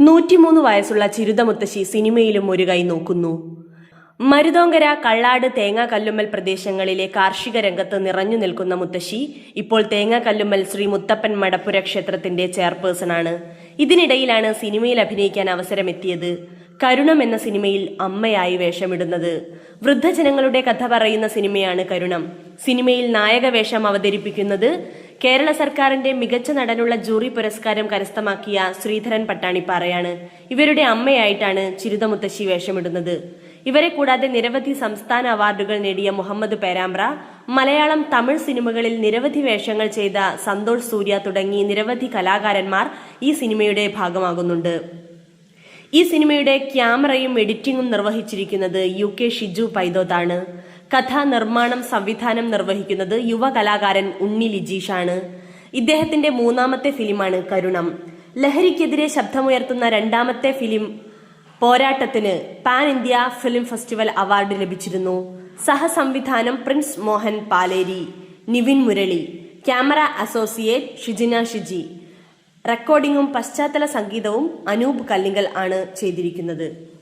നൂറ്റിമൂന്ന് വയസ്സുള്ള ചിരുതമുത്തശ്ശി സിനിമയിലും ഒരു കൈ നോക്കുന്നു. മരുതോങ്കര കള്ളാട് തേങ്ങാകല്ലുമ്മൽ പ്രദേശങ്ങളിലെ കാർഷിക രംഗത്ത് നിറഞ്ഞു നിൽക്കുന്ന മുത്തശ്ശി ഇപ്പോൾ തേങ്ങാകല്ലുമ്മൽ ശ്രീ മുത്തപ്പൻ മടപ്പുര ക്ഷേത്രത്തിന്റെ ചെയർപേഴ്സണാണ്. ഇതിനിടയിലാണ് സിനിമയിൽ അഭിനയിക്കാൻ അവസരമെത്തിയത്. കരുണം എന്ന സിനിമയിൽ അമ്മയായി വേഷമിടുന്നത്. വൃദ്ധജനങ്ങളുടെ കഥ പറയുന്ന സിനിമയാണ് കരുണം. സിനിമയിൽ നായക വേഷം അവതരിപ്പിക്കുന്നത് കേരള സർക്കാരിന്റെ മികച്ച നടനുള്ള ജൂറി പുരസ്കാരം കരസ്ഥമാക്കിയ ശ്രീധരൻ പട്ടാണിപ്പാറയാണ് ഇവരുടെ അമ്മയായിട്ടാണ് ചിരുതമുത്തശ്ശി വേഷമിടുന്നത്. ഇവരെ കൂടാതെ നിരവധി സംസ്ഥാന അവാർഡുകൾ നേടിയ മുഹമ്മദ് പേരാമ്പ്ര മലയാളം തമിഴ് സിനിമകളിൽ നിരവധി വേഷങ്ങൾ ചെയ്ത സന്തോഷ് സൂര്യ തുടങ്ങി നിരവധി കലാകാരന്മാർ ഈ സിനിമയുടെ ഭാഗമാകുന്നുണ്ട്. ഈ സിനിമയുടെ ക്യാമറയും എഡിറ്റിംഗും നിർവഹിച്ചിരിക്കുന്നത് യു കെ ഷിജു പൈതോത്താണ് കഥാ നിർമ്മാണം സംവിധാനം നിർവഹിക്കുന്നത് യുവ കലാകാരൻ ഉണ്ണി ലിജീഷാണ്. ഇദ്ദേഹത്തിന്റെ മൂന്നാമത്തെ ഫിലിമാണ് കരുണം. ലഹരിക്കെതിരെ ശബ്ദമുയർത്തുന്ന രണ്ടാമത്തെ ഫിലിം പോരാട്ടത്തിന് pan India film festival award ലഭിച്ചിരുന്നു. സഹസംവിധാനം Prince Mohan Paleri Nivin Murali camera associate Shijina Shiji. റെക്കോർഡിംഗും പശ്ചാത്തല സംഗീതവും അനൂപ് കല്ലിങ്കൽ ആണ് ചെയ്തിരിക്കുന്നത്.